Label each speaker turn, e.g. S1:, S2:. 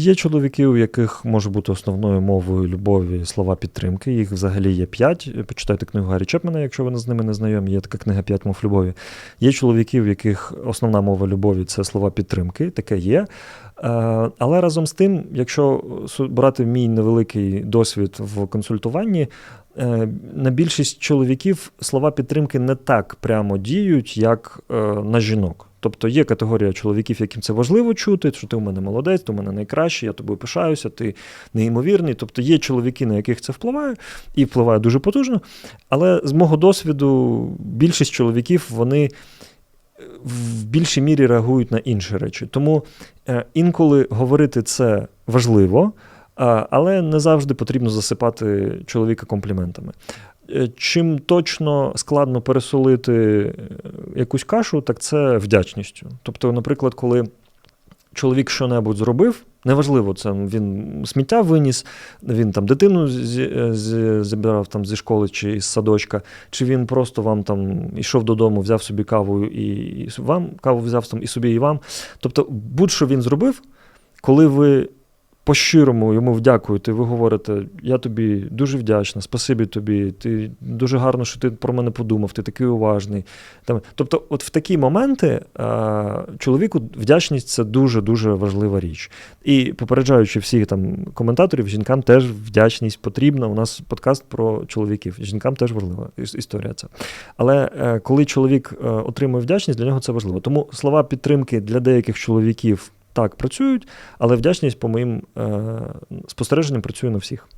S1: Є чоловіки, у яких може бути основною мовою любові слова підтримки. Їх взагалі є п'ять. Почитайте книгу Гаррі Чепмена, якщо ви з ними не знайомі. Є така книга П'ять мов любові. Є чоловіки, в яких основна мова любові це слова підтримки. Таке є. Е, Але разом з тим, якщо брати мій невеликий досвід в консультуванні, е, на більшість чоловіків слова підтримки не так прямо діють, як е, на жінок. Тобто є категорія чоловіків, яким це важливо чути, що ти у мене молодець, ти у мене найкращий, я тобою пишаюся, ти неймовірний. Тобто є чоловіки, на яких це впливає, і впливає дуже потужно. Але з мого досвіду більшість чоловіків вони в більшій мірі реагують на інші речі. Тому е, інколи говорити це важливо, але не завжди потрібно засипати чоловіка компліментами. Е, Чим точно складно пересолити е, якусь кашу, так це вдячністю. Тобто, наприклад, коли чоловік що-небудь зробив, неважливо, це він сміття виніс, він там дитину зі- зі- забирав там зі школи чи з садочка, чи він просто вам там йшов додому, взяв собі каву і, і вам каву взяв там і собі, і вам. Тобто, будь-що він зробив, коли ви по-щирому йому вдякуєте, ви говорите, я тобі дуже вдячна, спасибі тобі, ти дуже гарно, що ти про мене подумав, ти такий уважний. Там, тобто, от в такі моменти а, чоловіку вдячність це дуже-дуже важлива річ. І попереджаючи всіх там коментаторів, жінкам теж вдячність потрібна. У нас подкаст про чоловіків. Жінкам теж важлива історія ця. Але е, коли чоловік е, отримує вдячність, для нього це важливо. Тому слова підтримки для деяких чоловіків так працюють, але вдячність, по моїм е, спостереженням, працює на всіх.